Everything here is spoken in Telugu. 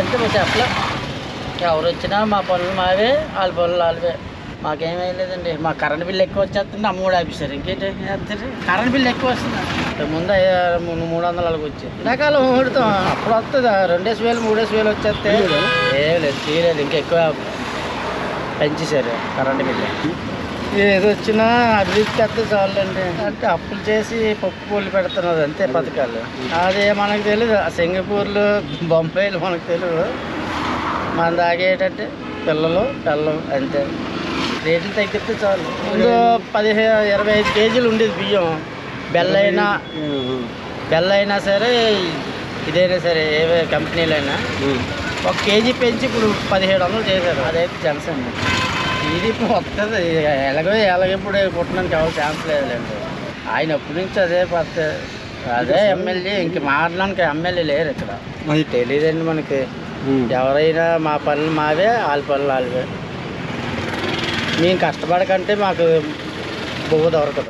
అంటే మరి చెప్పలే. ఎవరు వచ్చినా మా పనులు మావే వాళ్ళ పనులు వాళ్ళవే. మాకేమీ లేదండి మా కరెంట్ బిల్లు ఎక్కువ వచ్చేస్తుంది అమ్మ కూడా ఆపిస్తారు ఇంకేంటి చేస్తారు? కరెంట్ బిల్లు ఎక్కువ వస్తుంది. ముందు మూడు మూడు వందలు అలాగ వచ్చి ఎండాకాలం ఊడుతాం అప్పుడు వస్తుంది. రెండేసి వేలు మూడేసి వేలు వచ్చేస్తే. ఏం లేదు తీయలేదు ఇంకా ఎక్కువ పెంచేశారు కరెంట్ బిల్లు ఏది వచ్చినా అభివృద్ధి చేస్తే చాలండి. అంటే అప్పులు చేసి పప్పు పూలు పెడుతున్నది అంతే పథకాలు. అదే మనకు తెలియదు సింగపూర్లు బొంబాయిలు మనకు తెలియదు మన దాగేటంటే పిల్లలు పిల్లలు అంతే. రేట్లు తగ్గితే చాలు. ముందు పదిహేను ఇరవై ఐదు కేజీలు ఉండేది బియ్యం. బెల్లైనా బెల్లైనా సరే ఇదైనా సరే ఏ కంపెనీలైనా. ఒక కేజీ పెంచి ఇప్పుడు పదిహేడు వందలు చేశారు. అదైతే జనసేన. ఇది ఇప్పుడు వస్తుంది ఎలాగో ఎలాగెప్పుడు పుట్టడానికి ఎవరు ఛాన్స్ లేదులేండి. ఆయన అప్పటి నుంచి అదే పద్ధతి అదే ఎమ్మెల్యే ఇంక మారడానికి ఎమ్మెల్యే లేరు ఇక్కడ. తెలియదండి మనకి. ఎవరైనా మా పనులు మావే వాళ్ళ పనులు వాళ్ళవే. మేము కష్టపడకంటే మాకు బొవ్వ దొరకదు.